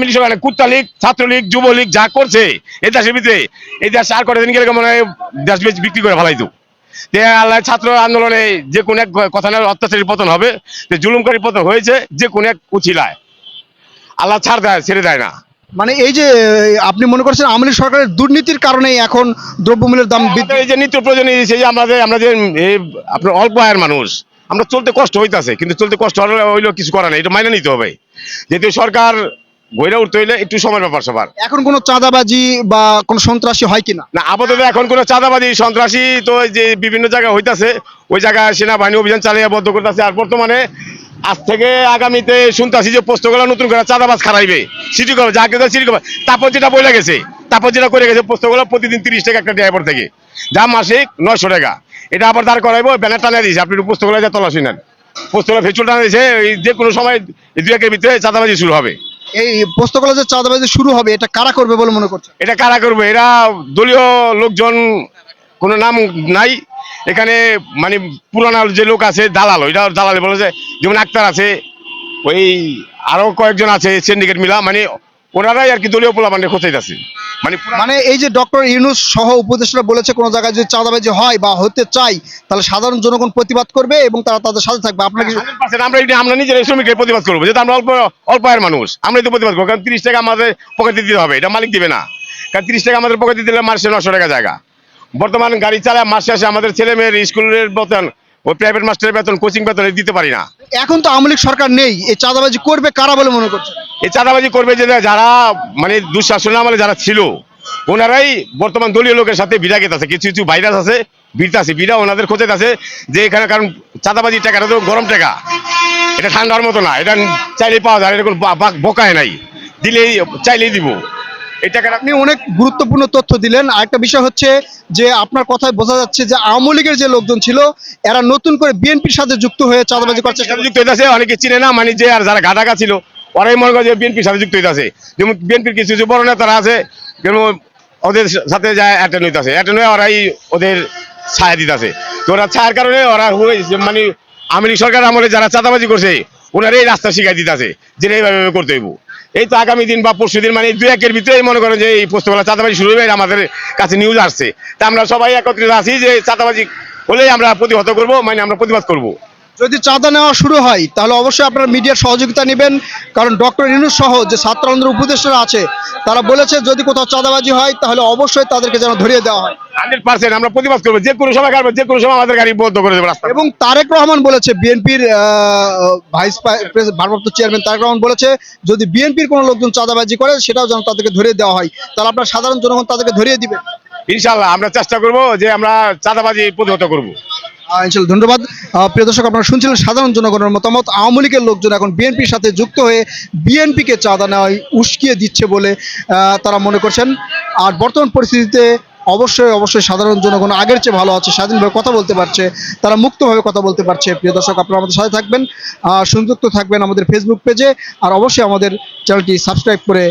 মিলি সরকার কুত্তালীগ ছাত্রলীগ যুবলীগ যা করছে এই দেশের ভিতরে এই দেশ আর কটা দিন গেলে মনে হয় দেশ বিক্রি করে ফেলাইতো। আল্লাহ ছাত্র আন্দোলনে যে কোন এক কথা না অত্যাচারী পতন হবে যে জুলুমকারী পতন হয়েছে যে কোন এক উচিলায়। আল্লাহ ছাড় দেয় ছেড়ে দেয় না। মানে এই যে আপনি মনে করছেন আওয়ামী লীগ সরকারের দুর্নীতির কারণেই এখন দ্রব্যমূল্যের দাম এই যে নিত্য প্রয়োজনীয় সেই যে আমাদের আমরা যে আপনার অল্প আয়ের মানুষ আমরা চলতে কষ্ট হইতাছে কিন্তু চলতে কষ্ট হলে হইলেও কিছু করার নেই এটা মাইনে নিতে হবে। যেহেতু সরকার বইরা উঠতে হইলে একটু সময় ব্যাপার সবার। এখন কোনো চাঁদাবাজি বা কোনো সন্ত্রাসী হয় কিনা? না আপাতত এখন কোনো চাঁদাবাদী সন্ত্রাসী তো যে বিভিন্ন জায়গায় হইতাছে ওই জায়গায় সেনাবাহিনী অভিযান চালিয়ে বদ্ধ করতেছে। আর বর্তমানে আজ থেকে আগামীতে শুনতেছি যে পোস্তগুলো নতুন করে চাঁদাবাজ খারাইবে সিটি করবে যা কেউ সিটি করবে তারপর যেটা বলে গেছে তারপর যেটা করে গেছে পোস্তগুলো প্রতিদিন তিরিশ টাকা একটা ড্রাইভার থেকে। যা মাসিক নয়শো টাকা। এটা আবার দাঁড় করাইবো ব্যানার টানিয়ে দিয়েছে। আপনি পোস্তগুলো যা তল্লাশি নেন। পোস্তগুলো ফেচুল টানা দিয়েছে এই যে কোনো সময় দু একের ভিতরে চাঁদাবাজি শুরু হবে। এই পোস্তকলা যে চাঁদাবাজি শুরু হবে, এটা কারা করবে বলে মনে করছে এটা কারা করবে? এরা দলীয় লোকজন, কোনো নাম নাই। এখানে মানে পুরানা যে লোক আছে, দালাল, ওইটা দালাল বলে যে, যেমন আক্তার আছে, ওই আরও কয়েকজন আছে সিন্ডিকেট মিলা মানে ওনারাই আর কি দলীয় পোলাপান্ডে খোঁচাই আছে মানে মানে এই যে ডক্টর ইউনুস সহ উপদেষ্টা বলেছে কোনো জায়গায় যদি চাঁদাবাজি হয় বা হতে চাই তাহলে সাধারণ জনগণ প্রতিবাদ করবে এবং তারা তাদের সাথে থাকবে। আপনার কি 100% আমরা এটা আমরা নিজেরাই শ্রমিকের প্রতিবাদ করব। যেহেতু আমরা অল্প অল্প আয়ের মানুষ আমরাই তো প্রতিবাদ করব। কারণ তিরিশ টাকা আমাদের পকেটে দিতে হবে এটা মালিক দিবে না। কারণ তিরিশ টাকা আমাদের পকেটে দিলে মাসে নশো টাকা জায়গা। বর্তমান গাড়ি চালায় মাসে আসে আমাদের ছেলে মেয়ের স্কুলের বেতন ওই প্রাইভেট মাস্টারের বেতন কোচিং বেতন দিতে পারি না। এখন তো আওয়ামী সরকার নেই এই চাঁদাবাজি করবে কারা বলে মনে করছেন? এই চাঁদাবাজি করবে যে যারা মানে দুঃশাসন আমলে যারা ছিল ওনারাই বর্তমান দলীয় লোকের সাথে বিরাগিত আছে কিছু কিছু ভাইরাস আছে বিরতে আছে বিরা ওনাদের খোঁজে আছে যে এখানে কারণ চাঁদাবাজির টাকাটা তো গরম টাকা। এটা ঠান্ডার মতো না এটা চাইলেই পাওয়া যায় এটা কোনো বকায় নাই। দিলেই চাইলেই দিব। এই টাকাটা আপনি অনেক গুরুত্বপূর্ণ তথ্য দিলেন। আরেকটা বিষয় হচ্ছে যে আপনার কথায় বোঝা যাচ্ছে যে আওয়ামী লীগের যে লোকজন ছিল এরা নতুন করে বিএনপির সাথে যুক্ত হয়ে চাঁদাবাজি করার চেষ্টা করছে যুক্ত হইতাছে অনেকে চিনে না মানে যে আর যারা ঘাটাকা ছিল ওরাই মনে করে যে বিএনপির সাথে যুক্ত হইতাছে। যেমন বিএনপির কিছু কিছু বড় নেতারা আছে, যেমন ওদের সাথে যায় অ্যাটেন্ড হইতাছে। অ্যাটেন্ড হয়ে ওরাই ওদের ছায়া দিতেছে। তো ওরা ছায়ার কারণে ওরা মানে আমেরিক সরকার আমলে যারা চাঁদাবাজি করছে, ওনারা এই রাস্তা শিখাই দিতেছে যে এইভাবে করতে হইব। এই তো আগামী দিন বা পরশু দিন মানে দুই একের ভিতরেই মনে করেন যে এই পোস্তবেলা চাঁদাবাজি শুরু হয়ে আমাদের কাছে নিউজ আসছে। তা আমরা সবাই একত্রিত আছি যে চাঁদাবাজি হলেই আমরা প্রতিহত করব মানে আমরা প্রতিবাদ করব। যদি চাঁদা নেওয়া শুরু হয় তাহলে অবশ্যই আপনারা মিডিয়ার সহযোগিতা নেবেন। কারণ ডক্টর ইনুস সহ যে ছাত্র আন্দোলনের উপদেষ্টারা আছে তারা বলেছে যদি কোথাও চাঁদাবাজি হয় তাহলে অবশ্যই তাদেরকে যেন ধরিয়ে দেওয়া হয়। হান্ড্রেড পার্সেন্ট আমরা প্রতিবাদ করব। যে কোনো সময় কাটবো যে কোনো সময় আমাদের গাড়ি বন্ধ করে দেবো রাস্তা এবং তারেক রহমান বলেছে বিএনপির ভাইস ভারপ্রাপ্ত চেয়ারম্যান তারেক রহমান বলেছে যদি বিএনপির কোনো লোকজন চাঁদাবাজি করে সেটাও যেন তাদেরকে ধরিয়ে দেওয়া হয়। তাহলে আপনার সাধারণ জনগণ তাদেরকে ধরিয়ে দিবে ইনশাল্লাহ আমরা চেষ্টা করব যে আমরা চাঁদাবাজি প্রতিহত করব। আহ, ধন্যবাদ। প্রিয় দর্শক আপনারা শুনছিলেন সাধারণ জনগণের মতামত। আওয়ামী লীগের লোকজন এখন বিএনপির সাথে যুক্ত হয়ে বিএনপিকে চাঁদা নেওয়ায় উস্কিয়ে দিচ্ছে বলে তারা মনে করছেন। আর বর্তমান পরিস্থিতিতে অবশ্যই অবশ্যই সাধারণ জনগণ আগের চেয়ে ভালো আছে স্বাধীনভাবে কথা বলতে পারছে তারা মুক্তভাবে কথা বলতে পারছে। প্রিয় দর্শক আপনারা আমাদের সাথে থাকবেন সংযুক্ত থাকবেন আমাদের ফেসবুক পেজে আর অবশ্যই আমাদের চ্যানেলটি সাবস্ক্রাইব করে